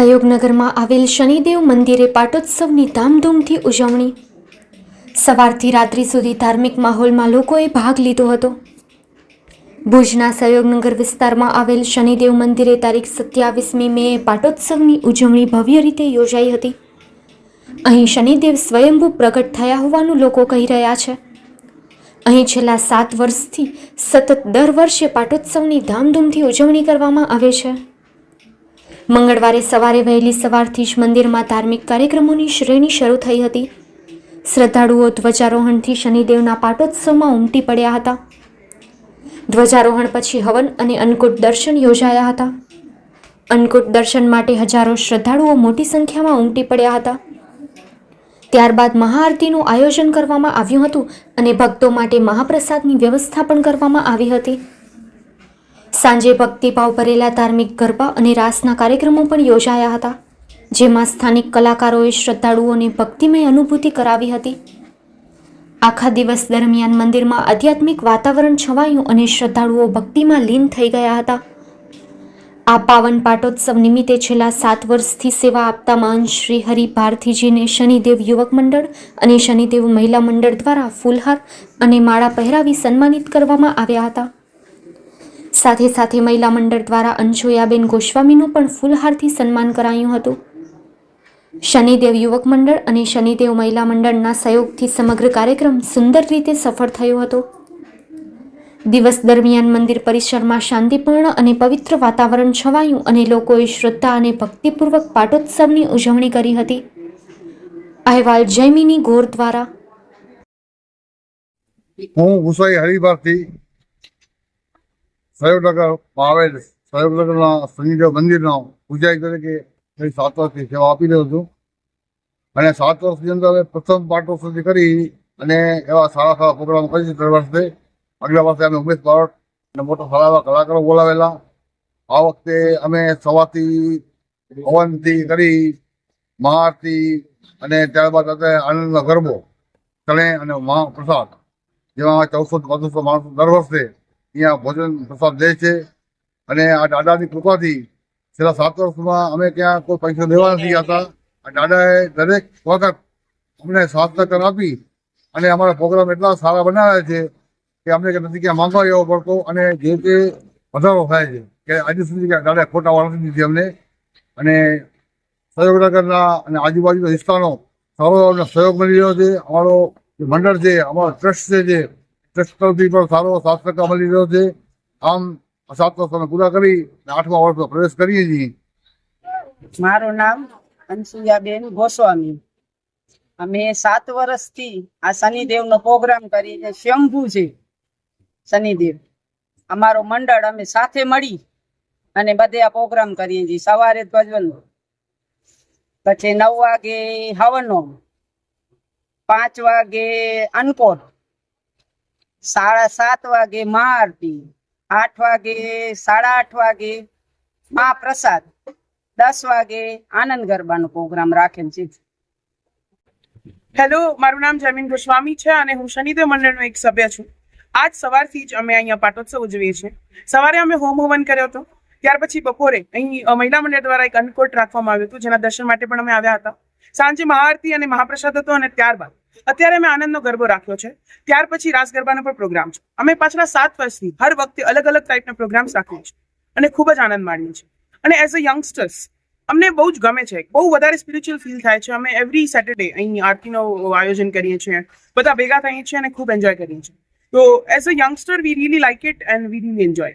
સહયોગનગરમાં આવેલ શનિદેવ મંદિરે પાટોત્સવની ધામધૂમથી ઉજવણી. સવારથી રાત્રિ સુધી ધાર્મિક માહોલમાં લોકોએ ભાગ લીધો હતો. ભુજના સહયોગનગર વિસ્તારમાં આવેલ શનિદેવ મંદિરે તારીખ સત્યાવીસમી મે પાટોત્સવની ઉજવણી ભવ્ય રીતે યોજાઈ હતી. અહીં શનિદેવ સ્વયંભૂ પ્રગટ થયા હોવાનું લોકો કહી રહ્યા છે. અહીં છેલ્લા સાત વર્ષથી સતત દર વર્ષે પાટોત્સવની ધામધૂમથી ઉજવણી કરવામાં આવે છે. મંગળવારે સવારે વહેલી સવારથી જ મંદિરમાં ધાર્મિક કાર્યક્રમોની શ્રેણી શરૂ થઈ હતી. શ્રદ્ધાળુઓ ધ્વજારોહણથી શનિદેવના પાટોત્સવમાં ઉમટી પડ્યા હતા. ધ્વજારોહણ પછી હવન અને અન્નકૂટ દર્શન યોજાયા હતા. અન્નકૂટ દર્શન માટે હજારો શ્રદ્ધાળુઓ મોટી સંખ્યામાં ઉમટી પડ્યા હતા. ત્યારબાદ મહાઆરતીનું આયોજન કરવામાં આવ્યું હતું અને ભક્તો માટે મહાપ્રસાદની વ્યવસ્થા પણ કરવામાં આવી હતી. સાંજે ભક્તિભાવ ભરેલા ધાર્મિક ગરબા અને રાસના કાર્યક્રમો પણ યોજાયા હતા, જેમાં સ્થાનિક કલાકારોએ શ્રદ્ધાળુઓને ભક્તિમય અનુભૂતિ કરાવી હતી. આખા દિવસ દરમિયાન મંદિરમાં આધ્યાત્મિક વાતાવરણ છવાયું અને શ્રદ્ધાળુઓ ભક્તિમાં લીન થઈ ગયા હતા. આ પાવન પાટોત્સવ નિમિત્તે છેલ્લા સાત વર્ષથી સેવા આપતા મહાન શ્રી હરિ ભારતીજીને શનિદેવ યુવક મંડળ અને શનિદેવ મહિલા મંડળ દ્વારા ફૂલહાર અને માળા પહેરાવી સન્માનિત કરવામાં આવ્યા હતા. સાથે સાથે મહિલા મંડળ દ્વારા અંશોયાબેન ગોસ્વામીનું પણ ફૂલહારથી સન્માન કરાયું હતું. શનિદેવ યુવક મંડળ અને શનિદેવ મહિલા મંડળના સહયોગથી સમગ્ર કાર્યક્રમ સુંદર રીતે સફળ થયો હતો. દિવસ દરમિયાન મંદિર પરિસરમાં શાંતિપૂર્ણ અને પવિત્ર વાતાવરણ છવાયું અને લોકોએ શ્રદ્ધા અને ભક્તિપૂર્વક પાટોત્સવની ઉજવણી કરી હતી. અહેવાલ જયમિની ગોર દ્વારા. હું ગુસાઈ હરિભારથી સહયોગનગરમાં આવેલ સહયોગનગરના શનિદેવ મંદિરનો પૂજારી તરીકે સાત વર્ષથી સેવા આપી રહ્યો છું. અને સાત વર્ષની અંદર પ્રથમ પાટોત્સવથી કરી અને એવા સારા સારા પ્રોગ્રામ કરી છે દર વર્ષે. આગલા વર્ષે અમે ઉમેશ બારોટ અને મોટા સારા એવા કલાકારો બોલાવેલા. આ વખતે અમે સવારથી હવનથી કરી મહાઆરતી અને ત્યારબાદ અત્યારે આનંદનો ગરબો ચણે અને મહાપ્રસાદ જેમાં ચૌદસો પંદરસો માણસો દર વર્ષે અહીંયા ભોજન પ્રસાદ લે છે. અને આ દાદાની કૃપાથી છેલ્લા સાત વર્ષમાં અમે ક્યાં કોઈ પૈસા લેવા નથી જતા. આ દાદાએ દરેક વખત અમને સાથ આપી અને અમારા પ્રોગ્રામ એટલા સારા બનાવ્યા છે કે અમને કે નથી ક્યાં માંગવા જવો પડતો અને જે તે વધારો થાય છે કે આજે સુધી ક્યાં દાદાએ ખોટા વાર નથી દીધી અમને. અને સહયોગનગરના અને આજુબાજુના વિસ્તારનો સારો અમને સહયોગ મળી રહ્યો છે. અમારો જે મંડળ છે, અમારો ટ્રસ્ટ છે જે ટ્રસ્ટ તરફથી પણ સારો સાત ટકા મળી રહ્યો છે. આમ સાત વર્ષ પૂરા કરી આઠમા વર્ષમાં પ્રવેશ કરીએ છીએ. મારું નામ અનસુયાબેન ગોસ્વામી. અમે સાત વર્ષથી આ શનિદેવનો પ્રોગ્રામ કરીને શંભુ છે શનિદેવ, અમારો મંડળ અમે સાથે મળી અને બધે આ પ્રોગ્રામ કરીએ છીએ. સવારે ભજવન પછી નવ વાગે હવનો, પાંચ વાગે અનકોટ સાડા સાત વાગે મહાઆરતી આઠ વાગે, સાડા આઠ વાગે મહાપ્રસાદ દસ વાગે આનંદ ગરબાનો પ્રોગ્રામ રાખેલ છે. હેલો મારું નામ જમીન ગોસ્વામી છે અને હું શનિદેવ મંડળનો એક સભ્ય છું. આજ સવારથી જ અમે અહીંયા પાટોત્સવ ઉજવીએ છીએ. સવારે અમે હોમ હવન કર્યો હતો. ત્યાર પછી બપોરે અહીં મહિલા મંડળ દ્વારા એક અન્નકોટ રાખવામાં આવ્યું હતું, જેના દર્શન માટે પણ અમે આવ્યા હતા. સાંજે મહાઆરતી અને મહાપ્રસાદ હતો અને ત્યારબાદ અત્યારે અમે આનંદનો ગરબો રાખ્યો છે. ત્યાર પછી રાસ ગરબાનો પણ પ્રોગ્રામ છે. અમે પાછલા સાત વર્ષથી હર વખતે અલગ અલગ ટાઈપના પ્રોગ્રામ્સ રાખીએ છીએ અને ખૂબ જ આનંદ માણીએ છીએ. અને એઝ અ યંગસ્ટર્સ અમને બહુ જ ગમે છે. બહુ વધારે સ્પિરિચ્યુઅલ ફીલ થાય છે. અમે એવરી સેટરડે અહીં આરતીનો આયોજન કરીએ છીએ. બધા ભેગા થઈએ છીએ અને ખૂબ એન્જોય કરીએ છીએ. તો as a youngster we really like it and we really enjoy